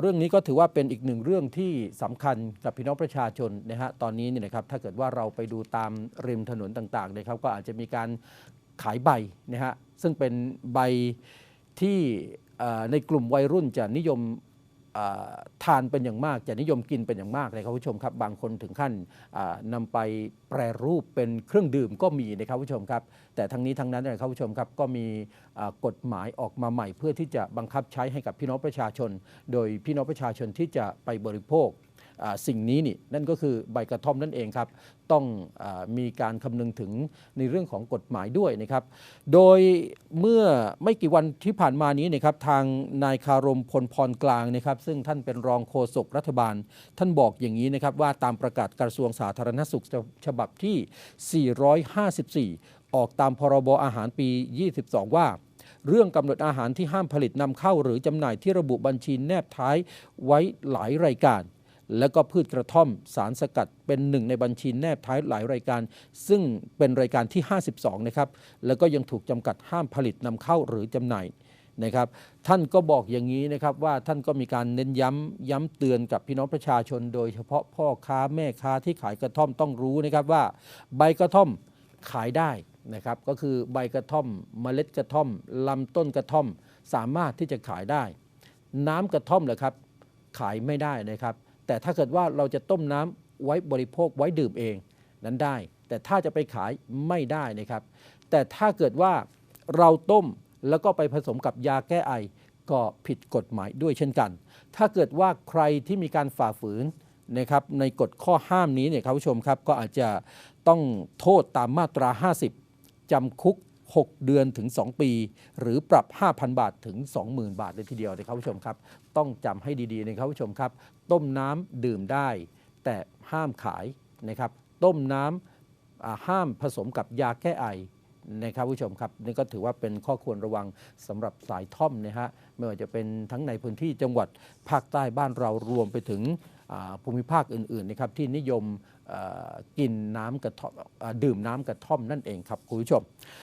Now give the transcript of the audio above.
เรื่องนี้ก็ถือว่าเป็นอีกหนึ่งเรื่องที่สำคัญกับพี่น้องประชาชนนะฮะตอนนี้เนี่ยนะครับถ้าเกิดว่าเราไปดูตามริมถนนต่างๆนะครับก็อาจจะมีการขายใบนะฮะซึ่งเป็นใบที่ในกลุ่มวัยรุ่นจะนิยม ทานเป็นอย่างมาก จะนิยมกินเป็นอย่างมากเลยครับผู้ชมครับ บางคนถึงขั้นนำนำไปแปรรูปเป็นเครื่องดื่มก็มีนะครับผู้ชมครับ แต่ทั้งนี้ทั้งนั้นนะครับผู้ชมครับก็มีกฎหมายออกมาใหม่ เพื่อที่จะบังคับใช้ให้กับพี่น้องประชาชน โดยพี่น้องประชาชนที่จะไปบริโภค สิ่งนี้นี่นั่นก็คือใบกระท่อมนั่นเองครับ ต้องอมีการคำนึงถึงในเรื่องของกฎหมายด้วยนะครับ โดยเมื่อไม่กี่วันที่ผ่านมานี้นะครับทางนายคารมพลพรกลางนะครับ ซึ่งท่านเป็นรองโฆษกรัฐบาล ท่านบอกอย่างนี้นะครับว่าตามประกาศกระทรวงสาธารณสุขฉบับที่ 454 ออกตามพรบอาหารปี 22 ว่าเรื่องกำหนดอาหารที่ห้ามผลิตนำเข้า หรือจำหน่ายที่ระบุบัญชีแนบท้ายไว้หลายรายการ แล้วก็พืชกระท่อมสารสกัดเป็นหนึ่งในบัญชีแนบท้ายหลายรายการ ซึ่งเป็นรายการที่ 52 นะครับ แล้วก็ยังถูกจำกัดห้ามผลิตนำเข้าหรือจำหน่ายนะครับ ท่านก็บอกอย่างนี้นะครับว่าท่านก็มีการเน้นย้ำย้ำเตือนกับพี่น้องประชาชน โดยเฉพาะพ่อค้าแม่ค้าที่ขายกระท่อมต้องรู้นะครับว่าใบกระท่อมขายได้นะครับ ก็คือใบกระท่อม เมล็ดกระท่อมลำต้นกระท่อม สามารถที่จะขายได้ น้ำกระท่อมเหรอครับขายไม่ได้นะครับ แต่ถ้าเกิดว่าเราจะต้มน้ำไว้บริโภคไว้ดื่มเองนั้นได้ แต่ถ้าจะไปขายไม่ได้นะครับ แต่ถ้าเกิดว่าเราต้มแล้วก็ไปผสมกับยาแก้ไอ ก็ผิดกฎหมายด้วยเช่นกัน ถ้าเกิดว่าใครที่มีการฝ่าฝืนนะครับในกฎข้อห้ามนี้เนี่ยครับผู้ชมครับก็อาจจะต้องโทษตามมาตรา 50จำคุก 6 เดือนถึง 2 ปี หรือปรับ 5,000 บาทถึง 20,000 บาทเลยทีเดียวนะครับผู้ชมครับ ต้องจำให้ดีๆนะครับผู้ชมครับ ต้มน้ำดื่มได้ แต่ห้ามขายนะครับ ต้มน้ำห้ามผสมกับยาแก้ไอนะครับผู้ชมครับนี่ก็ถือว่าเป็นข้อควรระวังสำหรับสายท่อมนะฮะไม่ว่าจะเป็นทั้งในพื้นที่จังหวัดภาคใต้บ้านเรารวมไปถึงภูมิภาคอื่นๆนะครับที่นิยมกินน้ำกระท่อมดื่มน้ำกระท่อมนั่นเองครับคุณผู้ชม